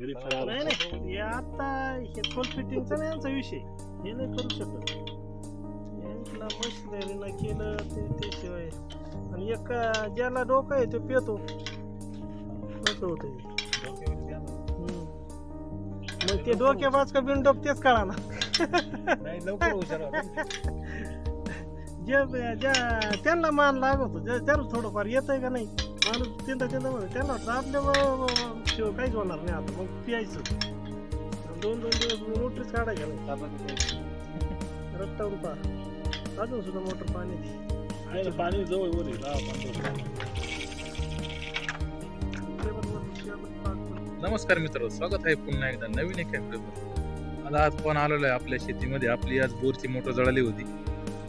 घरी नाही फराळ नाही हे आता हे खोल फिटिंगचा नाही यांचा विषय. हे नाही करू शकत. यांना मशिनरीनं केलं ते त्याशिवाय आणि एक ज्याला डोकं आहे तो पेतो. असं होतं हे. मग ते डोक्याबाज का बिन डोक तेच कळा ना. नाही. जे ज्या त्यांना मान लागतो. ज्या त्याला थोडंफार येतंय का नाही? माणूस तिंदा तिंदा म्हणतो त्यांना आपल्या शिवाय काहीच होणार नाही आता. मग पियायचं. दोन दोन दिवस मोटरीच काढायच्या नाही रट्टावून पहा. अजून सुद्धा मोटर पाणी पाणी जवळ वर. नमस्कार मित्र स्वागत आहे पुन्हा एकदा नवीन एका व्हिडिओ आता आज पण आलेलो आहे आपल्या शेतीमध्ये. आपली आज बोरची मोटर जळाली होती.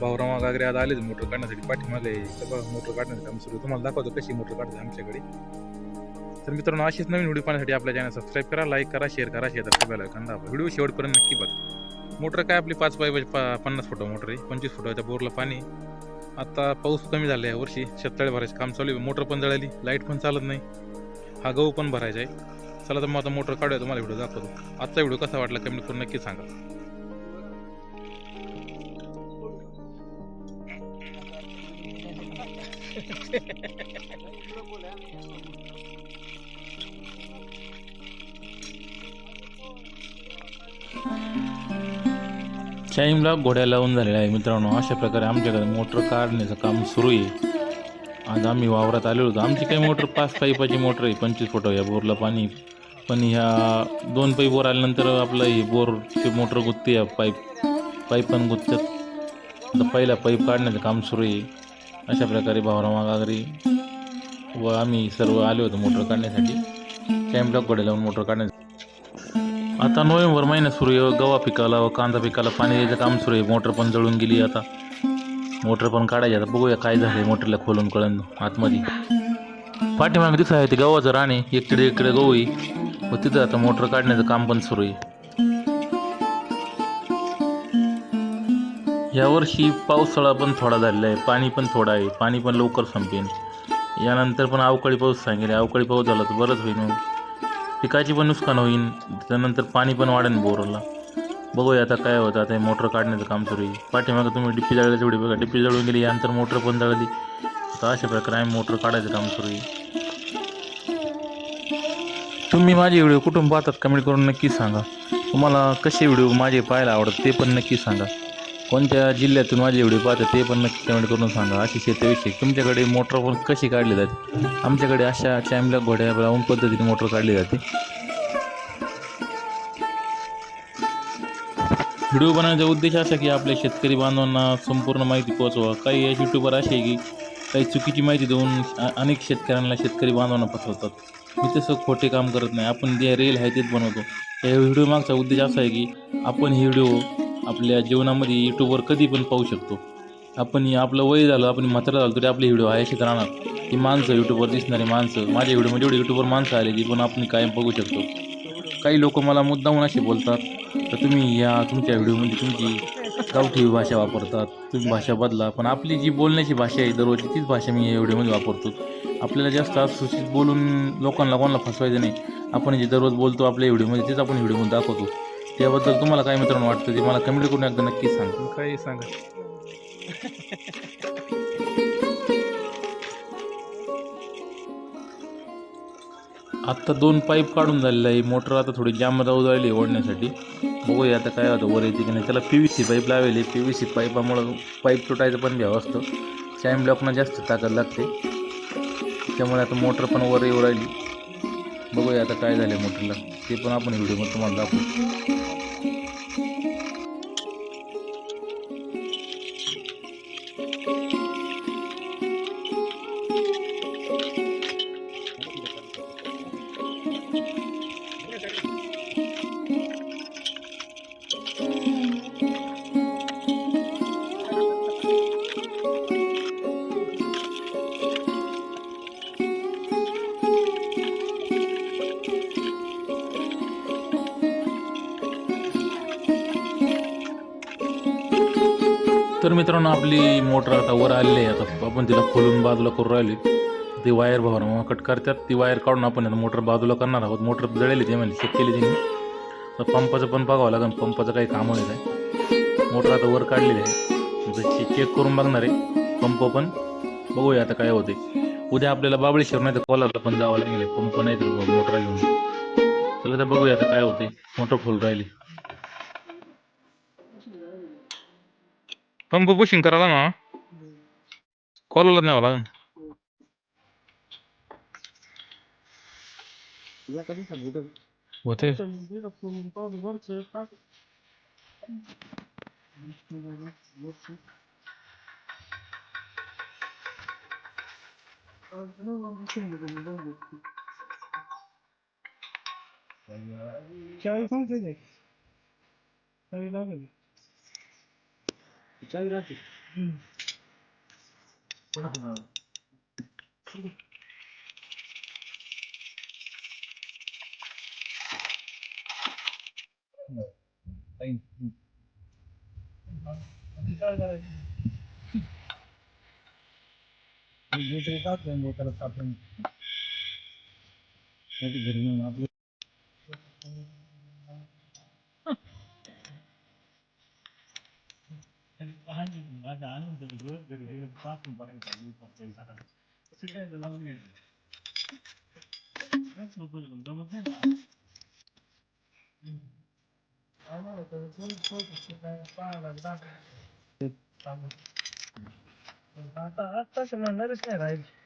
भाऊरामा गागरे आज आलेच मोटर काढण्यासाठी पाठीमागे. मोटर काढण्यासाठी आम्ही सुरू तुम्हाला दाखवतो कशी मोटर काढते आमच्याकडे. तर मित्रांनो अशीच नवीन व्हिडिओ पाहण्यासाठी आपल्या चॅनल सबस्क्राईब करा लाईक करा शेअर करा शेअर करा कांदा व्हिडिओ शेवटपर्यंत नक्की बघा. मोटर काय आपली पाच पाय पा पन्नास फुटा मोटर आहे पंचवीस फुटाच्या बोरला पाणी. आता पाऊस कमी झाला आहे वर्षी शेततळे भरायचं काम चालू आहे मोटर पण जळाली लाइट पण चालत नाही. हा गहू पण भरायचा आहे. चला तर मग आता मोटर काढूया तुम्हाला व्हिडिओ दाखवतो. आजचा व्हिडिओ कसा वाटला कमेंट करून नक्की सांगा. टाईमला घोड्या लावून झालेला आहे. मित्रांनो अशा प्रकारे आमच्याकडे मोटर काढण्याचं काम सुरू आहे. आज आम्ही वावरात आलेलो होतो. आमची काही मोटर पाच पाईपाची मोटर आहे. पंचवीस फोटो या बोरला पाणी पण ह्या दोन पाईप वर आल्यानंतर आपलं हे बोरची मोटर गुत्ते या पाईप पाईप पण गुत्त्यात आता पहिला पाईप काढण्याचं काम सुरू आहे. अशा प्रकारे भावरामागागरी व आम्ही सर्व आले होतो मोटर काढण्यासाठी. टाईम ब्लॉक लावून मोटर काढण्यासाठी आता नोव्हेंबर महिना सुरू आहे. गव्हा पिकाला व कांदा पिकाला पाणी द्यायचं काम सुरू आहे. मोटर पण जळून गेली आता. मोटर पण काढायची आता. बघूया काय झालं मोटरला खोलून कळून आतमध्ये. पाठीमागे तिथं आहे ते गव्हाचं राणे. इकडे इकडे गहू आहे. व तिथं आता मोटर काढण्याचं काम पण सुरू आहे. यावर्षी पावसाळा पण थोडा झालेला आहे. पाणी पण थोडं आहे. पाणी पण लवकर संपेन. यानंतर पण अवकाळी पाऊस सांगेल अवकाळी पाऊस झाला तर बरंच होईल मग हो. पिकाची पण नुकसान होईल त्यानंतर पाणी पण वाढेल बोरला. बघूया आता काय होतं आता मोटर काढण्याचं काम सुरू आहे. पाठीमागं तुम्ही डिप्पी जळायला तेवढी बघा डिप्पी जळून गेली यानंतर मोटर पण जळली. तर अशा प्रकारे आम्ही मोटर काढायचं काम सुरू आहे. तुम्ही माझे व्हिडिओ कुठून पाहतात कमेंट करून नक्की सांगा. तुम्हाला कसे व्हिडिओ माझे पाहायला आवडतात ते पण नक्की सांगा. कोणत्या जिल्ह्यातून माझे व्हिडिओ पाहतात ते पण नक्की कमेंट करून सांगा. अशी शेतीविषयी तुमच्याकडे मोटर पण कशी काढली जाते? आमच्याकडे अशा चॅमल्या घोड्या लावून पद्धतीने मोटर काढली जाते. व्हिडिओ बनवण्याचा उद्देश असा की आपल्या शेतकरी बांधवांना संपूर्ण माहिती पोहोचवा. काही या यूट्यूबर असे आहे की काही चुकीची माहिती देऊन अनेक शेतकऱ्यांना शेतकरी बांधवांना फसवतात मी तसं खोटे काम करत नाही. आपण जे रेल आहे तेच बनवतो. या व्हिडिओ मागचा उद्देश असा आहे की आपण हे व्हिडिओ आपल्या जीवनामध्ये यूट्यूबवर कधी पण पाहू शकतो. आपण आपलं वय झालं आपण म्हातारा झालं तरी आपले व्हिडिओ आहे राहणार. ती माणसं यूट्यूबवर दिसणारी माणसं माझ्या व्हिडिओमध्ये एवढी यूट्यूबवर माणसं आली ती पण आपण कायम बघू शकतो. काही लोक मला मुद्दाहून असे बोलतात तर तुम्ही या तुमच्या व्हिडिओमध्ये तुमची गावठी भाषा वापरतात तुम्ही भाषा बदला. पण आपली जी बोलण्याची भाषा आहे दररोजची तीच भाषा मी या व्हिडिओमध्ये वापरतो. आपल्याला जास्त असुशित बोलून लोकांना कोणाला फसवायचं नाही. आपण जे दररोज बोलतो आपल्या व्हिडिओमध्ये तेच आपण व्हिडिओमध्ये दाखवतो. त्याबद्दल तुम्हाला काय मित्रांनो वाटतं ते मला कमेंट करून एकदा नक्की सांगा. काही सांगा. आत्ता दोन पाईप काढून झालेलं आहे. मोटर आता थोडी जाम जाऊ राहिली ओढण्यासाठी. बघूया आता काय होतं वर येते की नाही. त्याला पी व्ही सी पाईप लावली पी व्ही सी पाईपामुळं पाईप तुटायचं पण भ्याव असतं. चाईम ब्लॉकनं जास्त ताकद लागते. त्यामुळे आता मोटर पण वर येऊ राहिली. बघूया आता काय झालं मोटरला. ते पण आपण व्हिडिओमध्ये तुम्हाला दाखवू. तर मित्रांनो आपली मोटर आता वर आलेली आहे. आता आपण तिला खोलून बाजूला करू राहिली ती वायर भावर कट करतात ती वायर काढून आपण आता मोटर बाजूला करणार आहोत. मोटर जळेली ते म्हणजे चेक केली तिने. तर पंपाचं पण बघावं लागेल पंपाचं काही काम होईल आहे मोटर आता वर काढलेली आहे. चेक करून बघणार आहे. पंप पण बघूया आता काय होते उद्या आपल्याला बाबळेश्वर नाही तर कोलारला पण जावं लागेल पंप नाही तर मोटर घेऊन. चला तर बघूया आता काय होते मोटर फुल राहिली. पंप पुशिंग करायला ना? कॉलला न्यावं लागेल. la casa se mudó. What if? Çay falan dedi. Çay lan dedi. Çay lan dedi. Hı. Bana bana. दुसरे टाकले मोटर टाकून घरी नेऊन आपलं माझ्या आनंद रोज घरी पासून पर्यंत काय लावून घ्यायचं जमत नाही ना. आता आताच म्हणणारच नाही राहिले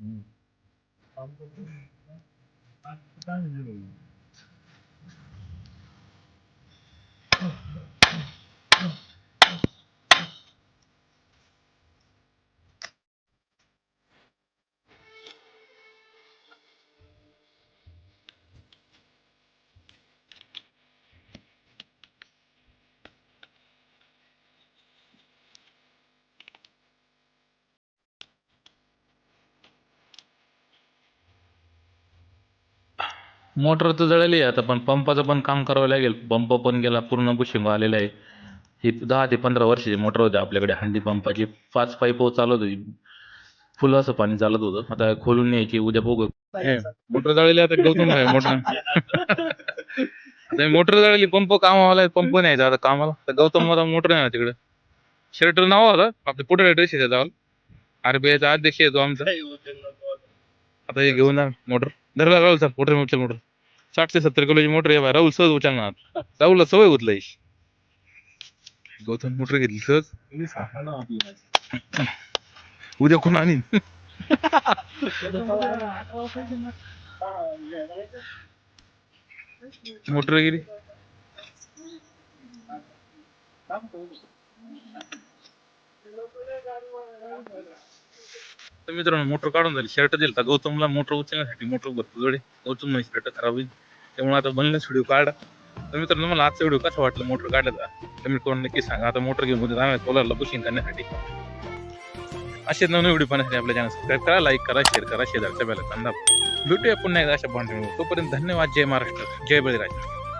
음. 아무것도 아, 딴 일로. मोटर तर जळाली आहे आता पण पंपाचं पण काम करावं लागेल. पंप पण गेला पूर्ण बुशिंग आलेला आहे. ही दहा ते पंधरा वर्षाची मोटर होती आपल्याकडे हंडी पंपाची. पाच पाईप चालत होती. फुल असं पाणी चालत होतं. आता खोलून न्यायची उद्या बघू. मोटर जळली आता गौतम आहे मोटर. मोटर जळली पंप कामावाला आहे, पंप न्यायचा आता कामाला. तर गौतम मला मोटर नाही ना तिकडे. शर्टर नाव होता. आपले पुढे ड्रेस आहे त्याचा. आरबीआयचा अध्यक्ष येतो आमचा. आता हे घेऊन जा मोटर. धरला सर मोटर मोटर. साठ ते सत्तर किलोची मोटर आहे राहुल सहज उचलणार. राहुलला सवय उचलाय गौतम मोटर घेतली सहज. उद्या कोण आणीन? मोटर गेली तर मित्रांनो मोटर काढून झाली. शर्ट दिला होता गौतमला मोटर उचलण्यासाठी मोटर भरपूर जोडे. गौतम नाही शर्ट खराब होईल. त्यामुळे आता बनलेच व्हिडिओ काढा. तर मित्रांनो मला आजचा व्हिडिओ कसा वाटला मोटर काढायचा कमेंट करून नक्की सांगा. आता मोटर घेऊन उद्या जाणार कोलारला बुशिंग करण्यासाठी असे नवीन व्हिडिओ पाहण्यासाठी आपल्या चॅनल सबस्क्राईब करा लाईक करा शेअर करा शेजारच्या बेला धन्यवाद भेटूया पुन्हा एकदा अशा बॉन्ड तोपर्यंत धन्यवाद. जय महाराष्ट्र. जय बळीराजा.